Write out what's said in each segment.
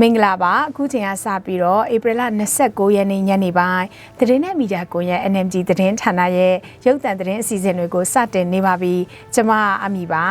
မင်္ဂလာပါအခုချိန်ကစပြီးတော့ဧပြီလ29ရက်နေ့ညနေပိုင်းသတင်းနဲ့မီဒီယာကွန်ရဲ့ NMG သတင်းဌာနရဲ့ရုပ်သံသတင်းအစီအစဉ်တွေကိုစတင်နေပါပြီကျွန်မအမီပါ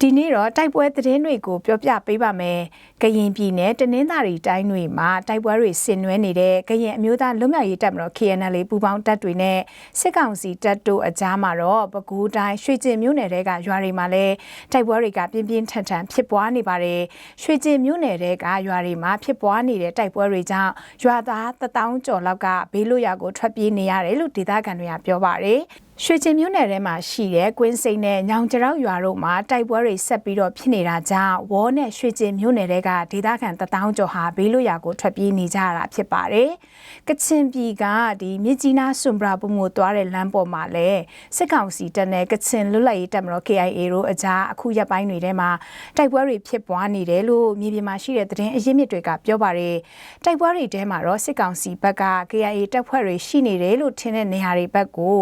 ဒီနေ့တော့တိုက်ပွဲသတင်းတွေကိုပြောပြပေးပါမယ်။ကရင်ပြည်နယ်တနင်္သာရီတိုင်းတွေမှာတိုက်ပွဲတွေဆင်နွှဲနေတဲ့ကရင်အမျိုးသားလွတ်မြောက်ရေးတပ်မတော် KNL ပူးပေါင်းတပ်တွေနဲ့စစ်ကောင်စီတပ်တို့အကြားမှာတော့ပဲခူးတိုင်းရွှေကျင်မြို့နယ်တဲကရွာတွေမှာလည်းတိုက်ပွဲတွေကပြင်းပြင်းထန်ထန်ဖြစ်ပွားနေပါတယ်။ရွှေကျင်မြို့နယ်တဲကရွာတွေမှာဖြစ်ပွားနေတဲ့တိုက်ပွဲတွေကြောင့်ရွာသားတထောင်ကျော်လောက်ကဘေးလွတ်ရာကိုထွက်ပြေးနေရတယ်လို့ဒေသခံတွေကပြောပါတယ်။ရွှေကျင်မြို့နယ်ထဲမှာရှိတဲ့ကွင်းစိန်နဲ့ညောင်ကြရောက်ရွာတို့မှာတိုက်ပွဲတွေဆက်ပြီးတော့ဖြစ်နေတာကြောင့်ဝေါ်နဲ့ရွှေကျင်မြို့နယ်တွေကဒေသခံတထောင်ကျော်ဟာဘေးလွတ်ရာကိုထွက်ပြေးနေကြရတာဖြစ်ပါတယ်။ကချင်ပြည်ကဒီမြစ်ကြီးနားဆွမ်ဘရာဘုံကိုသွားတဲ့လမ်းပေါ်မှာလည်းစစ်ကောင်စီတပ်နဲ့ကချင်လွတ်လပ်ရေးတပ်မတော် KIA တို့အကြားအခုရက်ပိုင်းတွေထဲမှာတိုက်ပွဲတွေဖြစ်ပွားနေတယ်လို့မြေပြင်မှာရှိတဲ့သတင်းအရင်းမြစ်တွေကပြောပါတယ်။တိုက်ပွဲတွေထဲမှာတော့စစ်ကောင်စီဘက်က KIA တပ်ဖွဲ့တွေရှိနေတယ်လို့ထင်တဲ့နေရာတွေဘက်ကို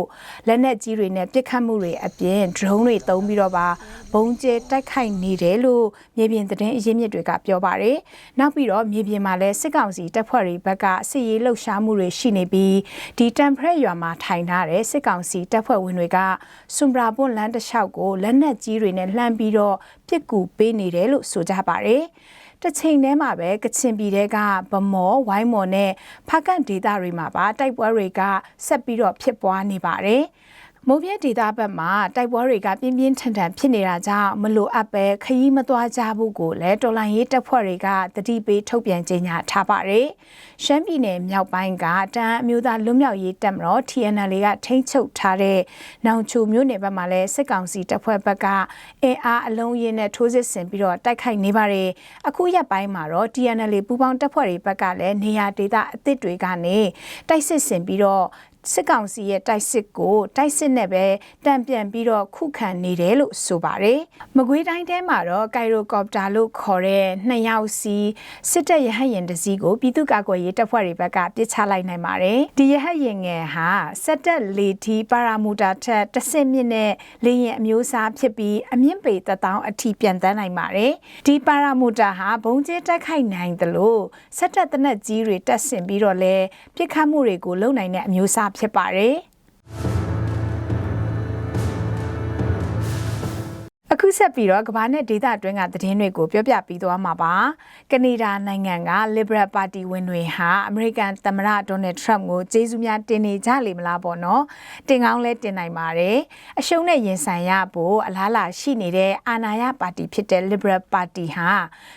လက်နက်ကြီးတွေနဲ့ပစ်ခတ်မှုတွေအပြင် drone တွေသုံးပြီးတော့ပါဘုံကျဲတိုက်ခိုက်နေတယ်လို့မြေပြင်သတင်းအရင်းမြစ်တွေကပြောပါတယ်။နောက်ပြီးတော့မြေပြင်မှာလည်းစစ်ကောင်စီတပ်ဖွဲ့တွေဘက်ကစစ်ရေးလှုပ်ရှားမှုတွေရှိနေပြီးဒီတမ်ဖရက်ရွာမှာထိုင်ထားတဲ့စစ်ကောင်စီတပ်ဖွဲ့ဝင်တွေကဆွမ်ဘရာပွန်လမ်းတစ်လျှောက်ကိုလက်နက်ကြီးတွေနဲ့လှမ်းပြီးတော့ပစ်ကူပေးနေတယ်လို့ဆိုကြပါတယ်။တစ်ချိန်တည်းမှာပဲကချင်ပြည်တဲကဗမော်ဝိုင်းမော်နဲ့ဖားကန်ဒေသတွေမှာပါတိုက်ပွဲတွေကဆက်ပြီးတော့ဖြစ်ပွားနေပါတယ်။ မိုးပြဲဒေသဘက်မှာတိုက်ပွဲတွေကပြင်းပြင်းထန်ထန်ဖြစ်နေတာကြောင့်မလိုအပ်ပဲခရီးမသွားကြဘူးကိုလည်းတော်လိုင်းရေးတပ်ဖွဲ့တွေကတတိပေးထုတ်ပြန်ကြေညာထားပါတယ်။ရှမ်းပြည်နယ်မြောက်ပိုင်းကတန်းအမျိုးသားလွတ်မြောက်ရေးတပ်မတော် TNL ကထိန်းချုပ်ထားတဲ့နောင်ချိုမြို့နယ်ဘက်မှာလည်းစစ်ကောင်စီတပ်ဖွဲ့ဘက်ကအင်အားအလုံးရင်းနဲ့ထိုးစစ်ဆင်ပြီးတော့တိုက်ခိုက်နေပါတယ်။အခုရက်ပိုင်းမှာတော့ TNL ပူးပေါင်းတပ်ဖွဲ့တွေဘက်ကလည်းနေရာဒေသအသစ်တွေကနေတိုက်စစ်ဆင်ပြီးတော့ စစ်ကောင်စီရဲ့တိုက်စစ်ကိုတိုက်စစ်နဲ့ပဲတံပြန်ပြီးတော့ခုခံနေတယ်လို့ဆိုပါတယ်။မကွေးတိုင်းထဲမှာတော့ကိုင်ရိုကော်ပတာလို့ခေါ်တဲ့နှစ်ယောက်စီစစ်တပ်ရဟတ်ယာဉ်တစ်စီးကိုပြည်သူ့ကာကွယ်ရေးတပ်ဖွဲ့တွေဘက်ကပစ်ချလိုက်နိုင်ပါတယ်။ဒီရဟတ်ယာဉ်ငယ်ဟာစက်တက်လေထီပါရာမူတာထက်တစ်ဆင့်မြင့်တဲ့လေယာဉ်အမျိုးအစားဖြစ်ပြီးအမြင့်ပေတထောင်အထိပြန်တန်းနိုင်ပါတယ်။ဒီပါရာမူတာဟာဘုံကျဲတိုက်ခိုက်နိုင်တယ်လို့စက်တက်တနက်ကြီးတွေတက်ဆင်ပြီးတော့လဲပြစ်ခတ်မှုတွေကိုလုပ်နိုင်တဲ့အမျိုးအစားဖြစ်ပါတယ်။ အခုဆက်ပြီးတော့ကမ္ဘာနဲ့ဒေသအတွင်းကသတင်းတွေကိုပြောပြပြီးသွားမှာပါကနေဒါနိုင်ငံက Liberal Party ဝင်တွေဟာအမေရိကန်သမ္မတဒေါ်နယ်ထရမ့်ကိုကျေးဇူးများတင်နေကြလေမလားပေါ့နော်တင်ကောင်းလဲတင်နိုင်ပါတယ်အရှုံးနဲ့ရင်ဆိုင်ရဖို့အလားလာရှိနေတဲ့အာဏာရပါတီဖြစ်တဲ့ Liberal Party ဟာ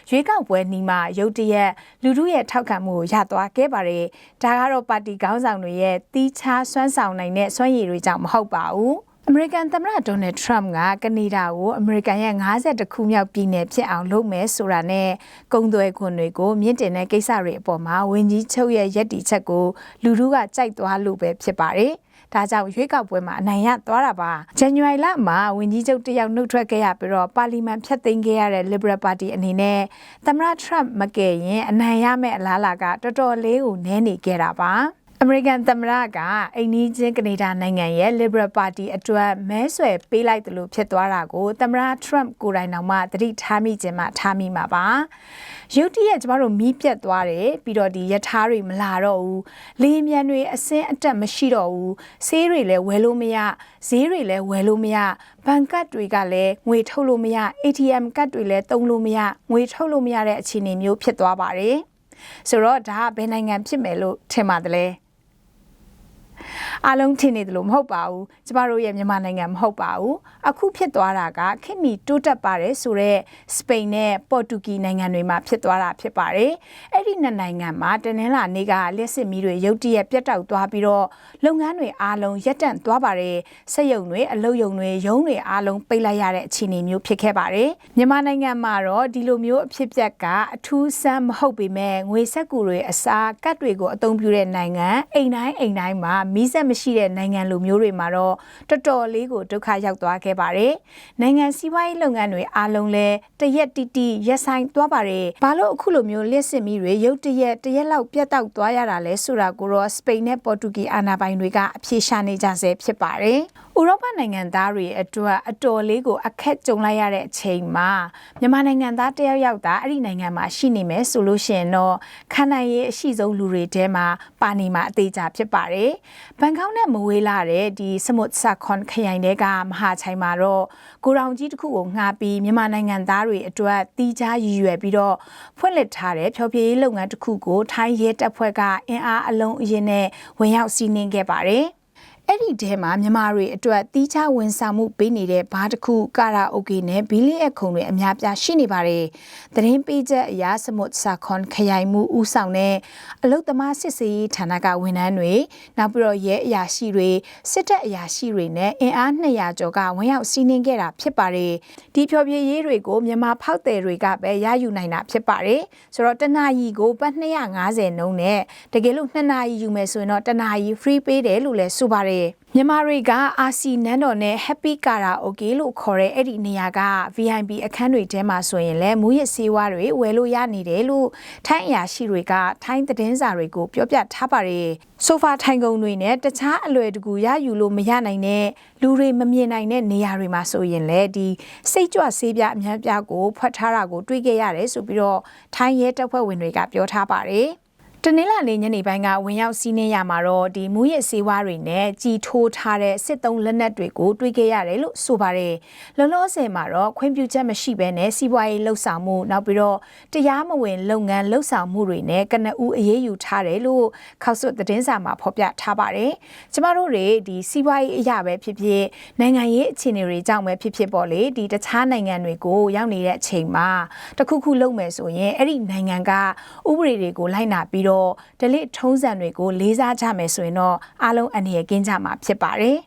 ရွေးကောက်ပွဲနီးမှရုတ်တရက်လူထုရဲ့ထောက်ခံမှုကိုရသွားခဲ့ပါတယ်ဒါကတော့ပါတီခေါင်းဆောင်တွေရဲ့တီးခြားစွမ်းဆောင်နိုင်တဲ့စွမ်းရည်တွေကြောင့်မဟုတ်ပါဘူး အမေရိကန်သမ္မတဒေါ်နယ်ထရမ့်ကကနေဒါကိုအမေရိကန်ရဲ့52ခုမြောက်ပြည်နယ်ဖြစ်အောင်လုပ်မယ်ဆိုတာနဲ့ကုန်သွယ်ခွန်တွေကိုမြင့်တင်တဲ့ကိစ္စတွေအပေါ်မှာဝန်ကြီးချုပ်ရဲ့ရည်တည်ချက်ကိုလူထုကကြိုက်သွားလို့ပဲဖြစ်ပါတယ်။ဒါကြောင့်ရွေးကောက်ပွဲမှာအနိုင်ရသွားတာပါ။ဇန်နဝါရီလမှာဝန်ကြီးချုပ်တယောက်နှုတ်ထွက်ခဲ့ရပြီးတော့ပါလီမန်ဖျက်သိမ်းခဲ့ရတဲ့ Liberal Party အနေနဲ့သမ္မတ Trump မကယ်ရင်အနိုင်ရမယ့်အလားအလာကတော်တော်လေးကိုနည်းနေခဲ့တာပါ။ အမေရိကန်သမ္မတကအိန္ဒိချင်းကနေဒါနိုင်ငံရဲ့ Liberal Party အတွက်မဲဆွယ်ပေးလိုက်တယ်လို့ဖြစ်သွားတာကိုသမ္မတ Trump ကိုယ်တိုင်တောင်မှသတိထားမိခြင်းမှထားမိမှာပါရုတ်တရက်ကျမတို့မီးပြတ်သွားတယ်ပြီးတော့ဒီယထာတွေမလာတော့ဘူးလေမြန်တွေအစင်းအတက်မရှိတော့ဘူးဆေးတွေလည်းဝယ်လို့မရဈေးတွေလည်းဝယ်လို့မရဘဏ်ကတ်တွေကလည်းငွေထုတ်လို့မရ ATM ကတ်တွေလည်းသုံးလို့မရငွေထုတ်လို့မရတဲ့အခြေအနေမျိုးဖြစ်သွားပါတယ်ဆိုတော့ဒါကဘယ်နိုင်ငံဖြစ်မယ်လို့ထင်ပါတယ်လဲ အားလုံးထင်နေတယ်လို့မဟုတ်ပါဘူးကျမတို့ရဲ့မြန်မာနိုင်ငံမဟုတ်ပါဘူးအခုဖြစ်သွားတာကခင်မီတိုးတက်ပါတယ်ဆိုတော့စပိန်နဲ့ပေါ်တူဂီနိုင်ငံတွေမှာဖြစ်သွားတာဖြစ်ပါတယ်အဲ့ဒီနှစ်နိုင်ငံမှာတနင်္လာနေ့ကလက်စစ်မီးတွေရုတ်တရက်ပြတ်တောက်သွားပြီးတော့လုပ်ငန်းတွေအားလုံးရပ်တန့်သွားပါတယ်စက်ရုံတွေအလုပ်ရုံတွေရုံးတွေအားလုံးပိတ်လိုက်ရတဲ့အခြေအနေမျိုးဖြစ်ခဲ့ပါတယ်မြန်မာနိုင်ငံမှာတော့ဒီလိုမျိုးအဖြစ်ပြက်ကအထူးဆန်းမဟုတ်ပေမဲ့ငွေဆက်ကူတွေအစားကတ်တွေကိုအသုံးပြုတဲ့နိုင်ငံအိမ်တိုင်းအိမ်တိုင်းမှာမီးစက်တ်မရှိတဲ့နိုင်ငံလူမျိုးတွေမှာတော့တော်တော်လေးကိုဒုက္ခရောက်သွားခဲ့ပါတယ်။နိုင်ငံစီးပွားရေးလုပ်ငန်းတွေအားလုံးလည်းတရက်တီတီရက်ဆိုင်သွားပါတယ်။ဘာလို့အခုလိုမျိုးလျှက်စစ်မီတွေရုတ်တရက်တရက်လောက်ပြတ်တောက်သွားရတာလဲဆိုတာကိုတော့စပိန်နဲ့ပေါ်တူဂီအာဏာပိုင်တွေကအပြေရှာနေကြဆဲဖြစ်ပါတယ်။ဥရောပနိုင်ငံသားတွေအတွက်အတော်လေးကိုအခက်ကြုံလိုက်ရတဲ့အချိန်မှာမြန်မာနိုင်ငံသားတယောက်ယောက်သားအဲ့ဒီနိုင်ငံမှာရှိနေမယ်ဆိုလို့ရှိရင်တော့ခန္ဓာရေးအရှိဆုံးလူတွေထဲမှာပါနေမှာအသေးချာဖြစ်ပါတယ်။ဘန်ကောက်နဲ့မဝေးလာတဲ့ဒီစမုတ်ဆာခွန်ခရိုင်တွေကမဟာချိုင်မှာတော့ကိုရောင်ကြီးတစ်ခုကိုငှားပြီးမြန်မာနိုင်ငံသားတွေအတွက်တီးခြားရည်ရွယ်ပြီးတော့ဖွင့်လှစ်ထားတဲ့ဖျော်ဖြေရေးလုပ်ငန်းတစ်ခုကိုထိုင်းရဲတပ်ဖွဲ့ကအင်အားအလုံးအရင်နဲ့ဝင်ရောက်စီးနင်းခဲ့ပါတယ်။ အဲ့ဒီထဲမှာမြန်မာတွေအတွက်တီးခြားဝန်ဆောင်မှုပေးနေတဲ့ဘားတစ်ခုကာရာအိုကေနဲ့ဘီလီအခုံတွေအများပြားရှိနေပါတယ်။သတင်းပေးချက်အရစမုတ်ဆာခွန်ခရိုင်မှုဦးဆောင်တဲ့အလုတ်သမားစစ်စေးဌာနကဝန်ထမ်းတွေနောက်ပြီးတော့ရဲအရာရှိတွေစစ်တပ်အရာရှိတွေနဲ့အင်အား200ကျော်ကဝင်ရောက်စီးနင်းခဲ့တာဖြစ်ပါတယ်။ဒီဖြောပြရေးတွေကိုမြန်မာဖောက်တယ်တွေကပဲရယူနိုင်တာဖြစ်ပါတယ်။ဆိုတော့တနာရီကိုပတ်250နှုန်းနဲ့တကယ်လို့2နာရီယူမယ်ဆိုရင်တော့တနာရီ free ပေးတယ်လို့လည်းဆိုပါတယ်ပါတယ် မြန်မာတွေကအာစီနန်းတော်နဲ့ Happy Karaoke လို့ခေါ်တဲ့အဲ့ဒီနေရာက VIP အခန်းတွေထဲမှာဆိုရင်လည်းမူရစ်ဆေးဝါးတွေဝယ်လို့ရနေတယ်လို့ထိုင်းအရာရှိတွေက ထိုင်းသတင်းစာတွေကိုပြောပြထားပါတယ်။ဆိုဖာထိုင်ကုန်တွေနဲ့တခြားအလွယ်တကူရယူလို့မရနိုင်တဲ့လူတွေမမြင်နိုင်တဲ့နေရာတွေမှာဆိုရင်လည်းဒီစိတ်ကြွဆေးပြအများပြားကိုဖွက်ထားတာကိုတွေးခဲ့ရတယ်ဆိုပြီးတော့ထိုင်းရဲတပ်ဖွဲ့ဝင်တွေကပြောထားပါတယ်။ တနင်္လာနေ့ညနေပိုင်းကဝင်ရောက်စီးနင်းရမှာတော့ဒီမူရစ်စေဝါတွေနဲ့ကြီးထိုးထားတဲ့စစ်သုံးလက်နက်တွေကိုတွေ့ခဲ့ရတယ်လို့ဆိုပါတယ်။လောလောဆယ်မှာတော့ခွင့်ပြုချက်မရှိဘဲနဲ့စီးပွားရေးလှုပ်ဆောင်မှုနောက်ပြီးတော့တရားမဝင်လုပ်ငန်းလှုပ်ဆောင်မှုတွေနဲ့ကနဦးအရေးယူထားတယ်လို့ခောက်စွသတင်းစာမှာဖော်ပြထားပါတယ်။ကျမတို့တွေဒီစီးပွားရေးအရာပဲဖြစ်ဖြစ်နိုင်ငံရေးအခြေအနေတွေကြောင့်ပဲဖြစ်ဖြစ်ပေါ့လေဒီတခြားနိုင်ငံတွေကိုရောက်နေတဲ့အချိန်မှာတခုခုလုပ်မယ်ဆိုရင်အဲ့ဒီနိုင်ငံကဥပဒေတွေကိုလိုက်နာပြီးတော့တော့ဒလိထုံးစံတွေကိုလေးစားကြမယ်ဆိုရင်တော့အားလုံးအနေရကင်းကြမှာဖြစ်ပါတယ်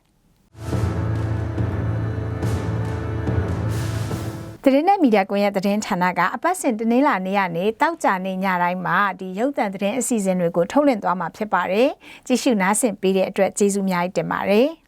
သတင်းနဲ့မီဒီယာကွန်ရက်သတင်းဌာနကအပတ်စဉ်တနင်္လာနေ့ကနေတောက်ကြနေညတိုင်းမှာဒီရုပ်သံသတင်းအစီအစဉ်တွေကိုထုတ်လွှင့်သွားမှာဖြစ်ပါတယ်။ကြည့်ရှုနားဆင်ပေးတဲ့အတွက်ကျေးဇူးအများကြီးတင်ပါတယ်။